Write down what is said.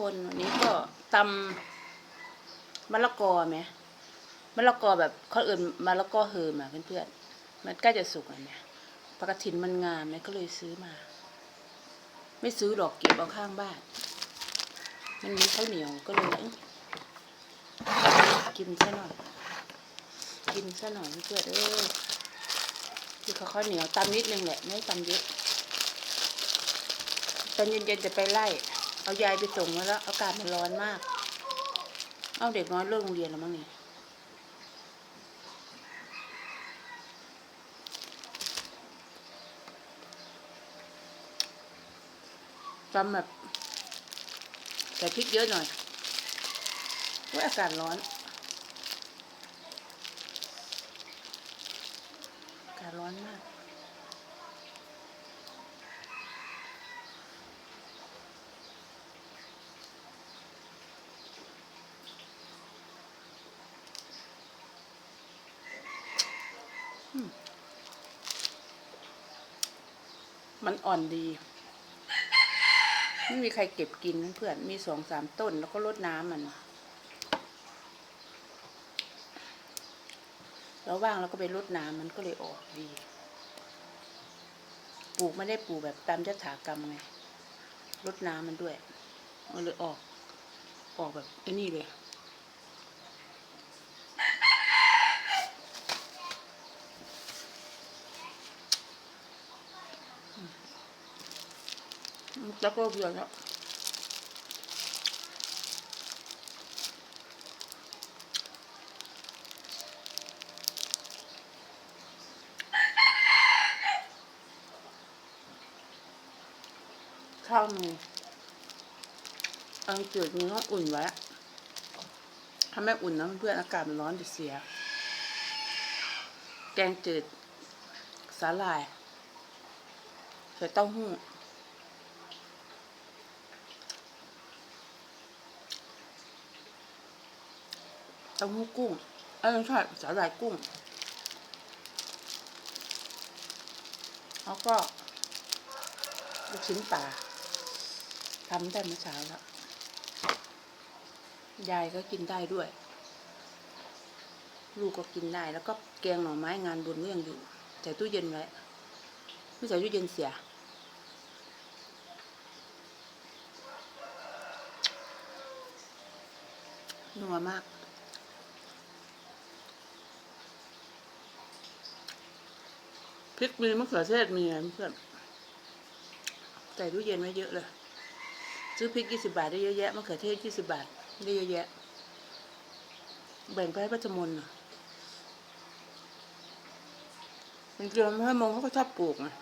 คนวันนี้ก็ตำมะละกอไหมมะละกอแบบขาเอื่นมะละกอเฮิมอะเพื่อนๆมันใกล้จะสุกแล้วเนี่ยปกระถินมันงามไหมก็เลยซื้อมา ไม่ซื้อหรอกเก็บเอาข้างบ้าน มันมีข้าวเหนียวก็เลยกินซะหน่อย กินซะหน่อยเพื่อนเออคือข้าวเหนียวตำนิดนึงแหละไม่ตำเยอะตอนเย็นๆจะไปไล่ เอายายไปส่งแล้วแล้วอากาศมันร้อนมาก เอาเด็กน้อยเลิกโรงเรียนแล้วมั้งนี่ตำแบบใส่พริกเยอะหน่อยว่าอากาศร้อนอากาศร้อนมาก มันอ่อนดี ไม่มีใครเก็บกินเพื่อนมีสองสามต้น แล้วก็รดน้ำมัน แล้วว่างแล้วก็ไปรดน้ำมันก็เลยออกดี ปลูกไม่ได้ปลูกแบบตามยถากรรมไงรดน้ำมันด้วย มันเลยออก ออกแบบไอ้นี่เลย แล้วก็เบื่อแล้วข้าวมีอังจืดมีต้องอุ่นไว้ถ้าไม่อุ่นนะเพื่อนอากาศมันร้อนจะเสีย แกงจืดสาหร่ายใส่เต้าหู้ ต้าหู้กุ้ง เอ้ยไม่ใช่สาหร่ายกุ้ง แล้วก็ลูกชิ้นปลาทำได้เมื่อเช้าแล้ว ยายก็กินได้ด้วย ลูกก็กินได้ แล้วก็แกงหน่อไม้งานบุญก็ยังอยู่ใส่ตู้เย็นไว้ไม่ใส่ตู้เย็นเสียนัวมาก ริกมีมะเขือเทศมีอะไรเพื่อนใส่ตู้เย็นไว้เยอะเลย ซื้อพริกยี่สิบาทได้เยอะแยะมะเขือเทศยี่สิบาทได้เยอะแยะ แบ่งไปให้พัชมนน่ะจริงๆพระมงเขาก็ชอบปลูกนะ